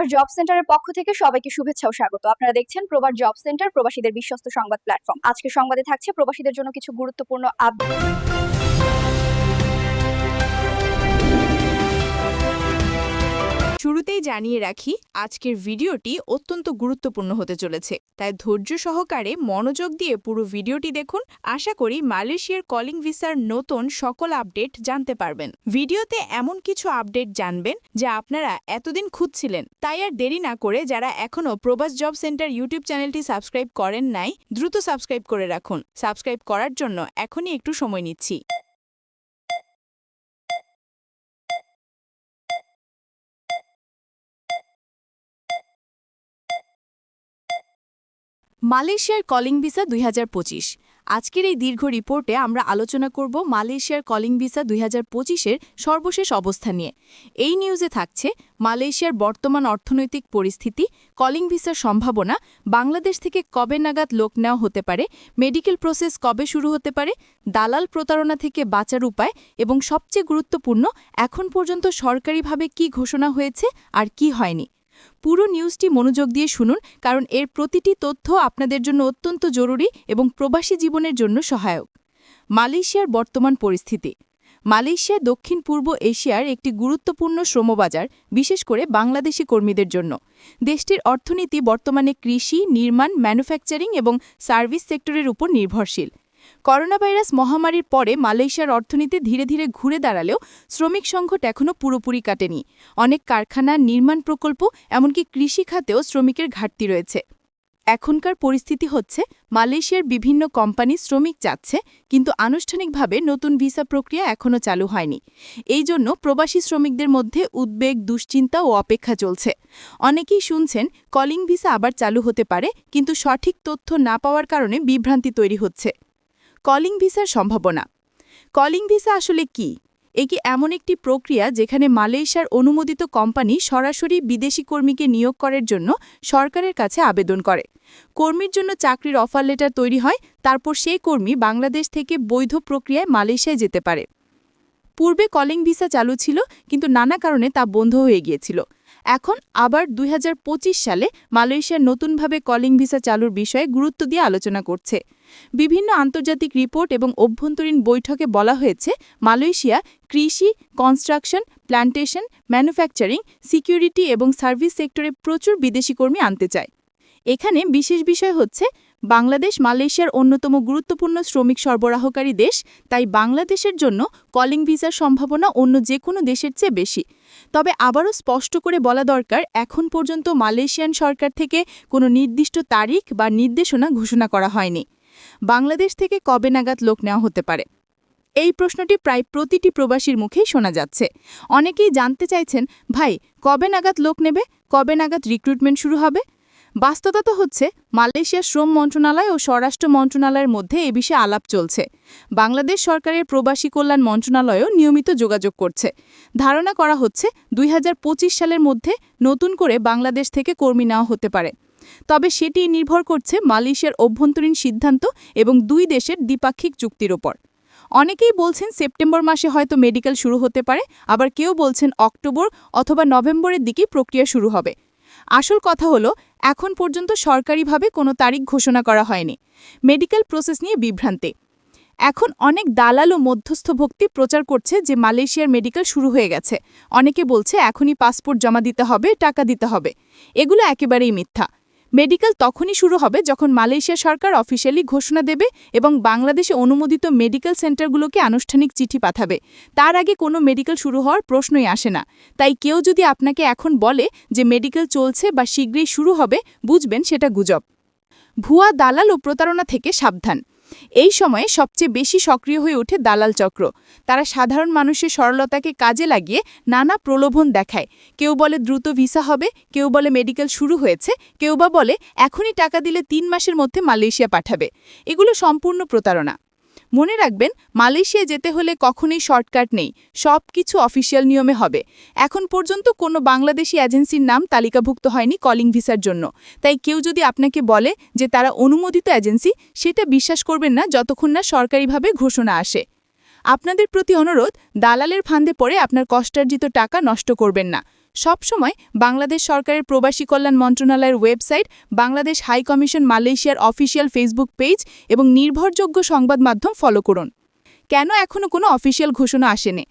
প্রবাস জব সেন্টারের পক্ষ থেকে সবাইকে শুভেচ্ছা ও স্বাগত। আপনারা দেখছেন প্রবার জব সেন্টার, প্রবাসীদের বিশ্বস্ত সংবাদ প্ল্যাটফর্ম। আজকে সংবাদে থাকছে প্রবাসীদের জন্য কিছু গুরুত্বপূর্ণ আপডেট শুরুতেই জানিয়ে রাখি, আজকের ভিডিওটি অত্যন্ত গুরুত্বপূর্ণ হতে চলেছে। তাই ধৈর্য সহকারে মনোযোগ দিয়ে পুরো ভিডিওটি দেখুন। আশা করি মালয়েশিয়ার কলিং ভিসার নতুন সকল আপডেট জানতে পারবেন। ভিডিওতে এমন কিছু আপডেট জানবেন, যা আপনারা এতদিন খুঁজছিলেন। তাই আর দেরি না করে যারা এখনও প্রবাস জব সেন্টার ইউটিউব চ্যানেলটি সাবস্ক্রাইব করেন নাই, দ্রুত সাবস্ক্রাইব করে রাখুন। সাবস্ক্রাইব করার জন্য এখনই একটু সময় নিচ্ছি। মালয়েশিয়ার কলিং ভিসা দুই হাজার পঁচিশ। আজকের এই দীর্ঘ রিপোর্টে আমরা আলোচনা করব মালয়েশিয়ার কলিং ভিসা দুই হাজার সর্বশেষ অবস্থা নিয়ে। এই নিউজে থাকছে মালয়েশিয়ার বর্তমান অর্থনৈতিক পরিস্থিতি, কলিং ভিসার সম্ভাবনা, বাংলাদেশ থেকে কবে নাগাদ লোক নেওয়া হতে পারে, মেডিকেল প্রসেস কবে শুরু হতে পারে, দালাল প্রতারণা থেকে বাঁচার উপায় এবং সবচেয়ে গুরুত্বপূর্ণ, এখন পর্যন্ত সরকারিভাবে কি ঘোষণা হয়েছে আর কি হয়নি। পুরো নিউজটি মনোযোগ দিয়ে শুনুন, কারণ এর প্রতিটি তথ্য আপনাদের জন্য অত্যন্ত জরুরি এবং প্রবাসী জীবনের জন্য সহায়ক। মালয়েশিয়ার বর্তমান পরিস্থিতি। মালয়েশিয়া দক্ষিণ পূর্ব এশিয়ার একটি গুরুত্বপূর্ণ শ্রমবাজার, বিশেষ করে বাংলাদেশি কর্মীদের জন্য। দেশটির অর্থনীতি বর্তমানে কৃষি, নির্মাণ ম্যানুফ্যাকচারিং এবং সার্ভিস সেক্টরের উপর নির্ভরশীল। করোনা ভাইরাস মহামারীর পরে মালয়েশিয়ার অর্থনীতি ধীরে ধীরে ঘুরে দাঁড়ালেও শ্রমিক সংকট এখনও পুরোপুরি কাটেনি। অনেক কারখানা, নির্মাণ প্রকল্প, এমনকি কৃষি খাতেও শ্রমিকের ঘাটতি রয়েছে। এখনকার পরিস্থিতি হচ্ছে, মালয়েশিয়ার বিভিন্ন কোম্পানি শ্রমিক চাচ্ছে কিন্তু আনুষ্ঠানিকভাবে নতুন ভিসা প্রক্রিয়া এখনও চালু হয়নি। এই জন্য প্রবাসী শ্রমিকদের মধ্যে উদ্বেগ, দুশ্চিন্তা ও অপেক্ষা চলছে। অনেকেই শুনছেন, কলিং ভিসা আবার চালু হতে পারে, কিন্তু সঠিক তথ্য না পাওয়ার কারণে বিভ্রান্তি তৈরি হচ্ছে। কলিং ভিসার সম্ভাবনা। কলিং ভিসা আসলে কি? এ কি এমন একটি প্রক্রিয়া যেখানে মালয়েশিয়ার অনুমোদিত কোম্পানি সরাসরি বিদেশি কর্মীকে নিয়োগ করার জন্য সরকারের কাছে আবেদন করে? কর্মীর জন্য চাকরির অফার লেটার তৈরি হয়, তারপর সেই কর্মী বাংলাদেশ থেকে বৈধ প্রক্রিয়ায় মালয়েশিয়ায় যেতে পারে। পূর্বে কলিং ভিসা চালু ছিল, কিন্তু নানা কারণে তা বন্ধ হয়ে গিয়েছিল। এখন আবার দুই হাজার পঁচিশ সালে মালয়েশিয়ার নতুনভাবে কলিং ভিসা চালুর বিষয়ে গুরুত্ব দিয়ে আলোচনা করছে। বিভিন্ন আন্তর্জাতিক রিপোর্ট এবং অভ্যন্তরীণ বৈঠকে বলা হয়েছে, মালয়েশিয়া কৃষি, কনস্ট্রাকশন প্ল্যান্টেশন ম্যানুফ্যাকচারিং, সিকিউরিটি এবং সার্ভিস সেক্টরে প্রচুর বিদেশি কর্মী আনতে চায়। এখানে বিশেষ বিষয় হচ্ছে, বাংলাদেশ মালয়েশিয়ার অন্যতম গুরুত্বপূর্ণ শ্রমিক সরবরাহকারী দেশ, তাই বাংলাদেশের জন্য কলিং ভিসার সম্ভাবনা অন্য যে কোনো দেশের চেয়ে বেশি। তবে আবারও স্পষ্ট করে বলা দরকার, এখন পর্যন্ত মালয়েশিয়ান সরকার থেকে কোনো নির্দিষ্ট তারিখ বা নির্দেশনা ঘোষণা করা হয়নি। বাংলাদেশ থেকে কবে নাগাদ লোক নেওয়া হতে পারে? এই প্রশ্নটি প্রায় প্রতিটি প্রবাসীর মুখেই শোনা যাচ্ছে। অনেকেই জানতে চাইছেন, ভাই, কবে নাগাদ লোক নেবে? কবে নাগাদ রিক্রুটমেন্ট শুরু হবে? বাস্তবতা তো হচ্ছে, মালয়েশিয়ার শ্রম মন্ত্রণালয় ও স্বরাষ্ট্র মন্ত্রণালয়ের মধ্যে এ বিষয়ে আলাপ চলছে। বাংলাদেশ সরকারের প্রবাসী কল্যাণ মন্ত্রণালয়ও নিয়মিত যোগাযোগ করছে। ধারণা করা হচ্ছে, দুই হাজার পঁচিশ সালের মধ্যে নতুন করে বাংলাদেশ থেকে কর্মী নেওয়া হতে পারে। তবে সেটি নির্ভর করছে মালয়েশিয়ার অভ্যন্তরীণ সিদ্ধান্ত এবং দুই দেশের দ্বিপাক্ষিক চুক্তির ওপর। অনেকেই বলছেন সেপ্টেম্বর মাসে হয়তো মেডিকেল শুরু হতে পারে, আবার কেউ বলছেন অক্টোবর অথবা নভেম্বরের দিকেই প্রক্রিয়া শুরু হবে। আসল কথা হলো, এখন পর্যন্ত সরকারিভাবে কোনো তারিখ ঘোষণা করা হয়নি। মেডিকেল প্রসেস নিয়ে বিভ্রান্তি। এখন অনেক দালাল ও মধ্যস্থ ভক্তি প্রচার করছে যে মালয়েশিয়ার মেডিকেল শুরু হয়ে গেছে। অনেকে বলছে, এখনই পাসপোর্ট জমা দিতে হবে, টাকা দিতে হবে। এগুলো একেবারেই মিথ্যা। মেডিকেল তখনই শুরু হবে যখন মালয়েশিয়া সরকার অফিসিয়ালি ঘোষণা দেবে এবং বাংলাদেশে অনুমোদিত মেডিকেল সেন্টারগুলোকে আনুষ্ঠানিক চিঠি পাঠাবে। তার আগে কোনো মেডিকেল শুরু হওয়ার প্রশ্নই আসে না। তাই কেউ যদি আপনাকে এখন বলে যে মেডিকেল চলছে বা শীঘ্রই শুরু হবে, বুঝবেন সেটা গুজব। ভুয়া দালাল ও প্রতারণা থেকে সাবধান। এই সময়ে সবচেয়ে বেশি সক্রিয় হয়ে ওঠে দালাল চক্র। তারা সাধারণ মানুষের সরলতাকে কাজে লাগিয়ে নানা প্রলোভন দেখায়। কেউ বলে দ্রুত ভিসা হবে, কেউ বলে মেডিকেল শুরু হয়েছে, কেউ বা বলে এখনই টাকা দিলে তিন মাসের মধ্যে মালয়েশিয়া পাঠাবে। এগুলো সম্পূর্ণ প্রতারণা। মনে রাখবেন মালয়েশিয়া যেতে হলে কখনোই শর্টকাট নেই সব কিছু অফিসিয়াল নিয়মে হবে। এখন পর্যন্ত কোনো বাংলাদেশি এজেন্সির নাম তালিকাভুক্ত হয়নি কলিং ভিসার জন্য। তাই কেউ যদি আপনাকে বলে যে তারা অনুমোদিত এজেন্সি, সেটা বিশ্বাস করবেন না যতক্ষণ না সরকারিভাবে ঘোষণা আসে। আপনাদের প্রতি অনুরোধ, দালালের ফান্দে পড়ে আপনার কষ্টার্জিত টাকা নষ্ট করবেন না। সবসময় বাংলাদেশ সরকারের প্রবাসী কল্যাণ মন্ত্রণালয়ের ওয়েবসাইট, বাংলাদেশ হাই কমিশন মালয়েশিয়ার অফিসিয়াল ফেসবুক পেজ এবং নির্ভরযোগ্য সংবাদ মাধ্যম ফলো করুন। কেন এখনও কোনো অফিসিয়াল ঘোষণা আসেনি?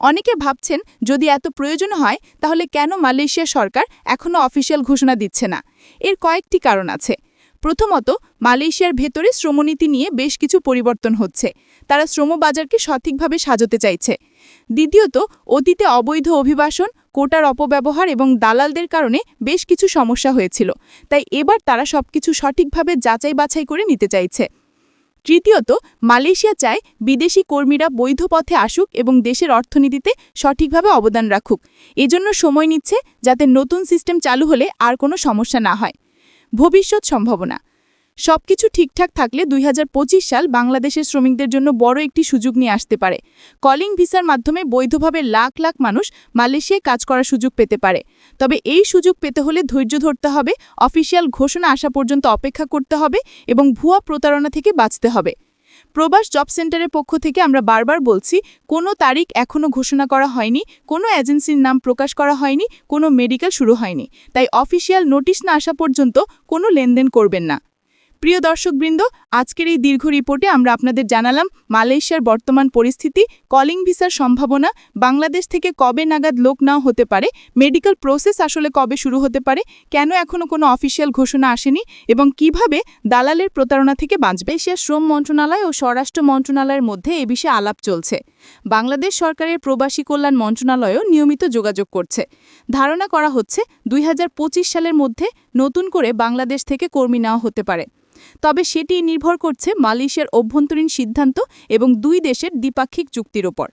অনেকে ভাবছেন, যদি এত প্রয়োজন হয়, তাহলে কেন মালয়েশিয়া সরকার এখনও অফিসিয়াল ঘোষণা দিচ্ছে না? এর কয়েকটি কারণ আছে। প্রথমত, মালয়েশিয়ার ভেতরে শ্রমনীতি নিয়ে বেশ কিছু পরিবর্তন হচ্ছে। তারা শ্রমবাজারকে সঠিকভাবে সাজাতে চাইছে। দ্বিতীয়ত, অতীতে অবৈধ অভিবাসন, কোটার অপব্যবহার এবং দালালদের কারণে বেশ কিছু সমস্যা হয়েছিল। তাই এবার তারা সবকিছু সঠিকভাবে যাচাই বাছাই করে নিতে চাইছে। তৃতীয়ত, মালয়েশিয়া চায় বিদেশি কর্মীরা বৈধ পথে আসুক এবং দেশের অর্থনীতিতে সঠিকভাবে অবদান রাখুক। এজন্য সময় নিচ্ছে যাতে নতুন সিস্টেম চালু হলে আর কোনো সমস্যা না হয়। ভবিষ্যৎ সম্ভাবনা। সবকিছু ঠিকঠাক থাকলে দুই হাজার পঁচিশ সাল বাংলাদেশের শ্রমিকদের জন্য বড় একটি সুযোগ নিয়ে আসতে পারে। কলিং ভিসার মাধ্যমে বৈধভাবে লাখ লাখ মানুষ মালয়েশিয়ায় কাজ করার সুযোগ পেতে পারে। তবে এই সুযোগ পেতে হলে ধৈর্য ধরতে হবে, অফিসিয়াল ঘোষণা আসা পর্যন্ত অপেক্ষা করতে হবে এবং ভুয়া প্রতারণা থেকে বাঁচতে হবে। প্রবাস জব সেন্টারের পক্ষ থেকে আমরা বারবার বলছি, কোনো তারিখ এখনও ঘোষণা করা হয়নি, কোনো এজেন্সির নাম প্রকাশ করা হয়নি, কোনো মেডিকেল শুরু হয়নি। তাই অফিসিয়াল নোটিশ না আসা পর্যন্ত কোনো লেনদেন করবেন না। প্রিয় দর্শকবৃন্দ, আজকের এই দীর্ঘ রিপোর্টে আমরা আপনাদের জানালাম মালয়েশিয়ার বর্তমান পরিস্থিতি, কলিং ভিসার সম্ভাবনা, বাংলাদেশ থেকে কবে নাগাদ লোক নাও হতে পারে, মেডিকেল প্রসেস আসলে কবে শুরু হতে পারে, কেন এখনও কোনো অফিসিয়াল ঘোষণা আসেনি এবং কীভাবে দালালের প্রতারণা থেকে বাঁচবে। এশিয়ার শ্রম মন্ত্রণালয় ও স্বরাষ্ট্র মন্ত্রণালয়ের মধ্যে এ বিষয়ে আলাপ চলছে। বাংলাদেশ সরকারের প্রবাসী কল্যাণ মন্ত্রণালয়ও নিয়মিত যোগাযোগ করছে। ধারণা করা হচ্ছে, দুই হাজার পঁচিশ সালের মধ্যে নতুন করে বাংলাদেশ থেকে কর্মী নেওয়া হতে পারে। তবে সেটি নির্ভর করছে মালয়েশিয়ার অভ্যন্তরীণ সিদ্ধান্ত এবং দুই দেশের দ্বিপাক্ষিক চুক্তির ওপর।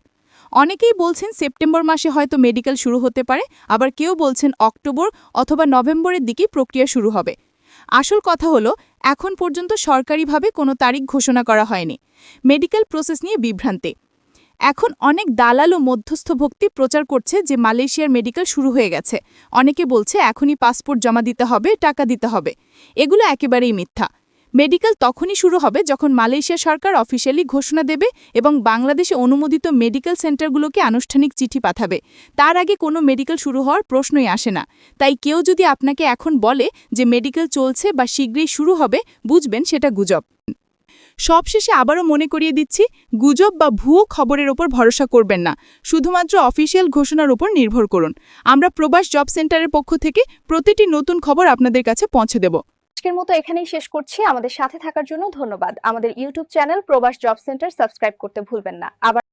অনেকেই বলছেন সেপ্টেম্বর মাসে হয়তো মেডিকেল শুরু হতে পারে, আবার কেউ বলছেন অক্টোবর অথবা নভেম্বরের দিকেই প্রক্রিয়া শুরু হবে। আসল কথা হলো, এখন পর্যন্ত সরকারিভাবে কোনো তারিখ ঘোষণা করা হয়নি। মেডিকেল প্রসেস নিয়ে বিভ্রান্তি। এখন অনেক দালাল ও মধ্যস্থ ভক্তি প্রচার করছে যে মালয়েশিয়ার মেডিকেল শুরু হয়ে গেছে। অনেকে বলছে এখনই পাসপোর্ট জমা দিতে হবে, টাকা দিতে হবে। এগুলো একেবারেই মিথ্যা। মেডিকেল তখনই শুরু হবে যখন মালয়েশিয়া সরকার অফিসিয়ালি ঘোষণা দেবে এবং বাংলাদেশে অনুমোদিত মেডিকেল সেন্টারগুলোকে আনুষ্ঠানিক চিঠি পাঠাবে। তার আগে কোনো মেডিকেল শুরু হওয়ার প্রশ্নই আসে না। তাই কেউ যদি আপনাকে এখন বলে যে মেডিকেল চলছে বা শীঘ্রই শুরু হবে, বুঝবেন সেটা গুজব। সবশেষে আবারও মনে করিয়ে দিচ্ছি, গুজব বা ভুয়ো খবরের ওপর ভরসা করবেন না। শুধুমাত্র অফিসিয়াল ঘোষণার উপর নির্ভর করুন। আমরা প্রবাস জব সেন্টারের পক্ষ থেকে প্রতিটি নতুন খবর আপনাদের কাছে পৌঁছে দেব। আজকের মতো এখানেই শেষ করছি। আমাদের সাথে থাকার জন্য ধন্যবাদ। আমাদের ইউটিউব চ্যানেল প্রবাস জব সেন্টার সাবস্ক্রাইব করতে ভুলবেন না। আবার